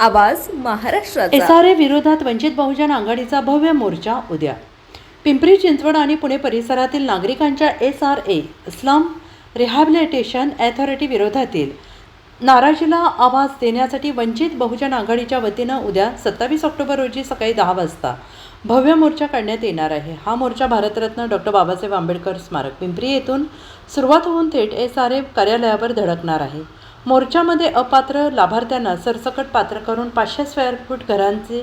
आवाज महाराष्ट्राचा. S R ए विरोधात वंचित बहुजन आघाडीचा भव्य मोर्चा उद्या. पिंपरी चिंचवड आणि पुणे परिसरातील नागरिकांच्या S R A slum rehabilitation authority विरोधातील नाराजीला आवाज देण्यासाठी वंचित बहुजन आघाडीच्या वतीनं उद्या सत्तावीस ऑक्टोबर रोजी सकाळी दहा वाजता भव्य मोर्चा काढण्यात येणार आहे. हा मोर्चा भारतरत्न डॉक्टर बाबासाहेब आंबेडकर स्मारक पिंपरी येथून सुरुवात होऊन थेट एस आर ए कार्यालयावर धडकणार आहे. मोर्चामध्ये अपात्र लाभार्थ्यांना सरसकट पात्र करून पाचशे स्क्वेअर फूट घरांचे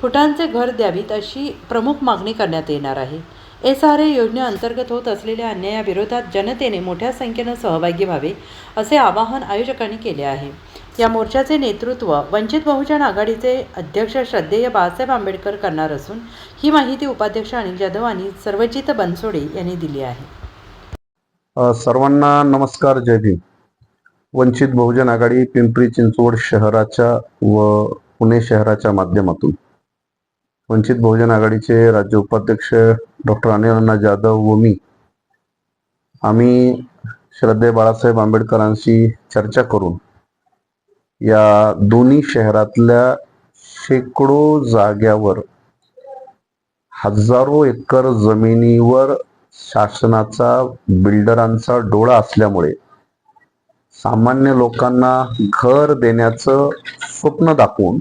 फुटांचे घर द्यावीत अशी प्रमुख मागणी करण्यात येणार आहे. एस आर ए योजनेअंतर्गत होत असलेल्या अन्यायाविरोधात जनतेने मोठ्या संख्येनं सहभागी व्हावे असे आवाहन आयोजकांनी केले आहे. या मोर्चाचे नेतृत्व वंचित बहुजन आघाडीचे अध्यक्ष श्रद्धेय बाळासाहेब आंबेडकर करणार असून ही माहिती उपाध्यक्ष अनिल जाधव आणि सर्वजित बनसोडे यांनी दिली आहे. सर्वांना नमस्कार जय भीम. वंचित बहुजन आघाडी पिंपरी चिंचवड शहराच्या व पुणे शहराच्या माध्यमातून. वंचित बहुजन आघाडीचे राज्य उपाध्यक्ष डॉक्टर अनिल अण्णा जाधव व मी. आम्ही श्रद्धे बाळासाहेब आंबेडकरांशी चर्चा करून या दोन्ही शहरातल्या शेकडो जाग्यावर हजारो एकर जमिनीवर शासनाचा बिल्डरांचा डोळा असल्यामुळे सामान्य लोकांना घर देण्याचं स्वप्न दाखवून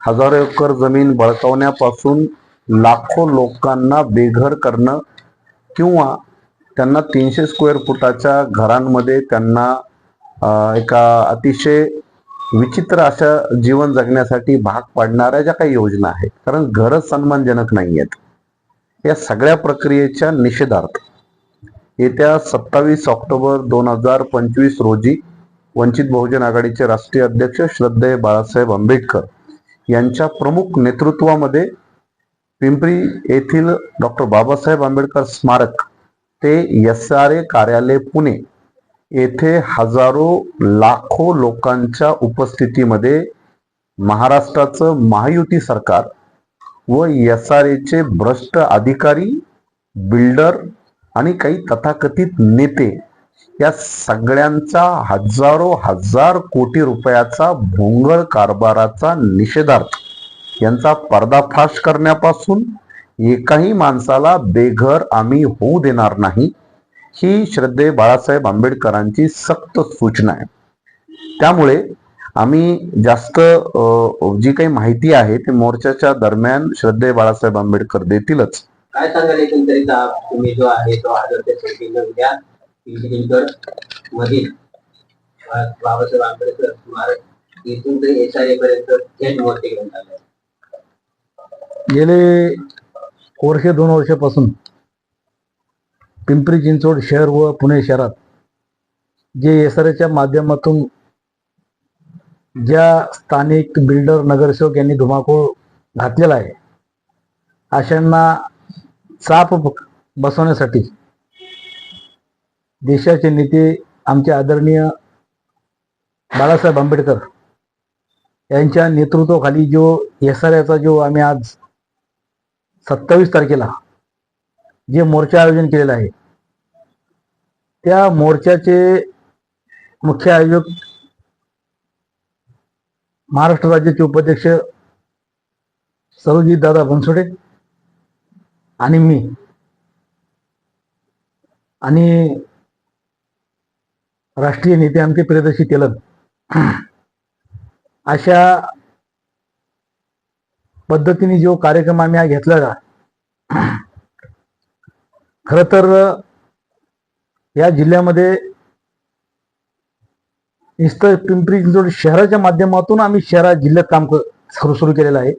हजारो एकर जमीन बळकावण्यापासून लाखो लोकांना बेघर करणं किंवा त्यांना तीनशे स्क्वेअर फुटाच्या घरांमध्ये त्यांना एका अतिशय विचित्र अशा जीवन जगण्यासाठी भाग पाडणाऱ्या ज्या काही योजना आहेत. कारण घरच सन्मानजनक नाही आहेत या सगळ्या प्रक्रियेच्या निषेधार्थ येत्या सत्तावीस ऑक्टोबर दोन हजार पंचवीस रोजी वंचित बहुजन आघाडीचे राष्ट्रीय अध्यक्ष श्रद्धेय बाळासाहेब आंबेडकर यांच्या प्रमुख नेतृत्वामध्ये पिंपरी येथील डॉक्टर बाबासाहेब आंबेडकर स्मारक ते एस आर ए कार्यालय पुणे येथे हजारो लाखो लोकांच्या उपस्थितीमध्ये महाराष्ट्राचं महायुती सरकार व एस आर एचे भ्रष्ट अधिकारी बिल्डर आणि काही तथाकथित नेते या सगळ्यांचा हजारो हजार कोटी रुपयाचा भोंगळ कारभाराचा निषेधार्थ यांचा पर्दाफाश करण्यापासून एकाही माणसाला बेघर आम्ही होऊ देणार नाही ही श्रद्धे बाळासाहेब आंबेडकरांची सक्त सूचना आहे. त्यामुळे आम्ही जास्त जी काही माहिती आहे ती मोर्चाच्या दरम्यान श्रद्धे बाळासाहेब आंबेडकर देतीलच. काय सांगाल एकंदरीत तुम्ही जो आहे तो आदर्श उद्या पिंपरी मधील बाबासाहेब आंबेडकर स्मारक इथून ते एस आय पर्यंत थेट मोर्चे घेऊन चालले गेले वर्ष दोन वर्षापासून पिंपरी चिंचवड शहर व पुणे शहरात जे एस आर एच्या माध्यमातून ज्या स्थानिक बिल्डर नगरसेवक यांनी धुमाकूळ घातलेला आहे अशांना चाप बसवण्यासाठी. देशाचे नेते आमचे आदरणीय बाळासाहेब आंबेडकर यांच्या नेतृत्वाखाली जो एस आर एचा जो आम्ही आज सत्तावीस तारखेला जे मोर्चा आयोजन केलेलं आहे त्या मोर्चाचे मुख्य आयोजक महाराष्ट्र राज्याचे उपाध्यक्ष सर्वजित दादा बनसोडे आणि मी. आणि राष्ट्रीय नेते आमचे प्रियदर्शी तेलंग. अशा पद्धतीने जो कार्यक्रम आम्ही हा घेतला खर तर या जिल्ह्यामध्ये नुसतं पिंपरी चिंचवड शहराच्या माध्यमातून आम्ही शहरात जिल्ह्यात काम क- सुरू सुरू केलेलं आहे.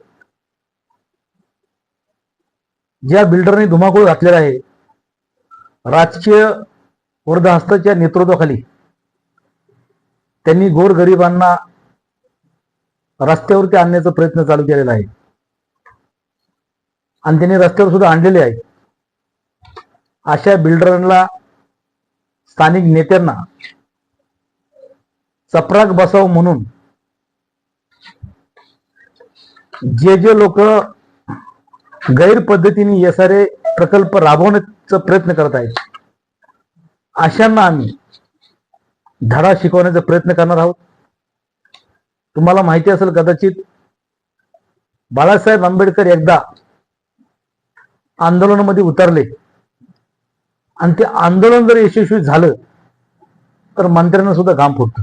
ज्या बिल्डरने धुमाकूळ घातलेला आहे राजकीय वृद्धहस्ताच्या नेतृत्वाखाली त्यांनी गोरगरिबांना रस्त्यावरती आणण्याचा प्रयत्न चालू केलेला आहे. आणि त्यांनी रस्त्यावर सुद्धा आणलेले आहे. अशा बिल्डरांना स्थानिक नेत्यांना चपराक बसाव म्हणून जे जे लोक गैर पद्धतीने एस आर ए प्रकल्प राबवण्याचा प्रयत्न करत आहेत. अशांना आम्ही धडा शिकवण्याचा प्रयत्न करणार आहोत. तुम्हाला माहिती असेल कदाचित बाळासाहेब आंबेडकर एकदा आंदोलनामध्ये उतरले. आणि ते आंदोलन जर यशस्वी झालं तर मंत्र्यांना सुद्धा घाम फुटत.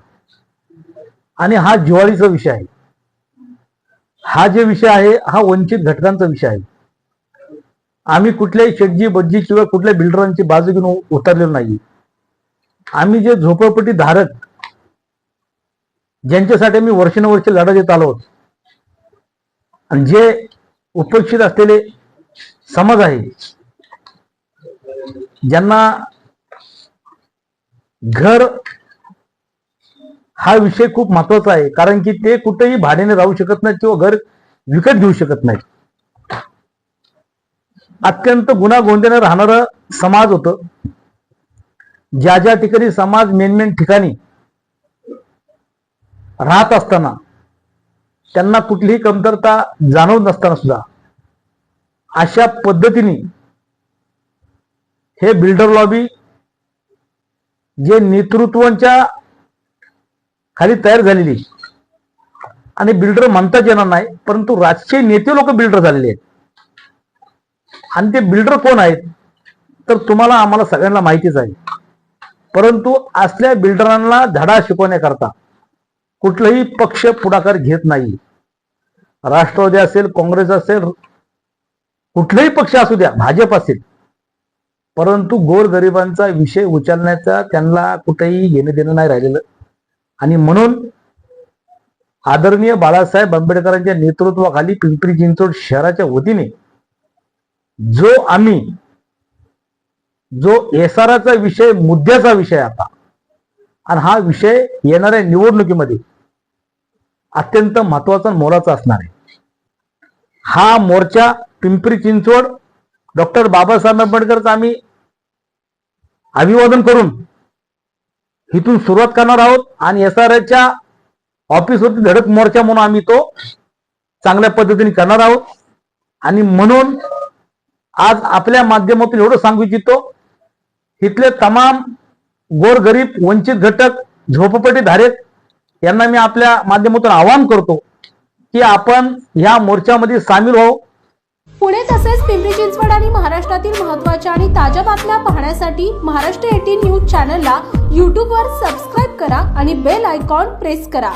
आणि हा जिवाळीचा विषय आहे. हा जे विषय आहे हा वंचित घटकांचा विषय आहे. आम्ही कुठल्याही शेटजी बज्जी किंवा कुठल्या बिल्डरांची बाजू घेऊन उतरलेलो नाही आम्ही जे झोपडपट्टी धारक ज्यांच्यासाठी आम्ही वर्षानुवर्ष लढा देत आलो आहोत आणि जे उपेक्षित असलेले समाज आहे ज्यांना घर हा विषय खूप महत्त्वाचा आहे कारण की ते कुठेही भाड्याने राहू शकत नाहीत किंवा घर विकत घेऊ शकत नाहीत. अत्यंत गुन्हागोंद्याने राहणारं समाज होतं. ज्या ज्या ठिकाणी समाज मेन मेन ठिकाणी राहत असताना त्यांना कुठलीही कमतरता जाणवत नसताना सुद्धा अशा पद्धतीने हे बिल्डर लॉबी जे नेतृत्वांच्या खाली तयार झालेली आणि बिल्डर म्हणताच येणार नाही परंतु राजकीय नेते लोक बिल्डर झालेले आहेत. आणि ते बिल्डर कोण आहेत? तर तुम्हाला आम्हाला सगळ्यांना माहितीच आहे. परंतु असल्या बिल्डरांना धडा शिकवण्याकरता कुठलाही पक्ष पुढाकार घेत नाही. राष्ट्रवादी असेल काँग्रेस असेल कुठलाही पक्ष असू द्या भाजप असेल. परंतु गोरगरिबांचा विषय उचलण्याचा त्यांना कुठेही घेणं देणं नाही राहिलेलं. आणि म्हणून आदरणीय बाळासाहेब आंबेडकरांच्या नेतृत्वाखाली पिंपरी चिंचवड शहराच्या वतीने जो आम्ही जो एसआरचा विषय मुद्द्याचा विषय आता आणि हा विषय येणाऱ्या निवडणुकीमध्ये अत्यंत महत्त्वाचा मोलाचा असणार आहे. हा मोर्चा पिंपरी चिंचवड डॉक्टर बाबासाहेब आंबेडकरचा आम्ही अभिवादन करून इथून सुरुवात करणार आहोत आणि एस आर च्या ऑफिसवरती धडक मोर्चा म्हणून आम्ही तो चांगल्या पद्धतीने करणार आहोत. आणि म्हणून आज आपल्या माध्यमातून एवढं सांगू इच्छितो इथले तमाम गोरगरीब वंचित घटक झोपपटी धारक यांना मी आपल्या माध्यमातून आवाहन करतो की आपण या मोर्चामध्ये सामील व्हावं. पुणे तसेच पिंपरी चिंचवड आणि महाराष्ट्रातील महत्त्वाच्या आणि ताज्या बातम्या पाहण्यासाठी महाराष्ट्र एटीन न्यूज चॅनलला यूट्यूबवर सबस्क्राईब करा आणि बेल आयकॉन प्रेस करा.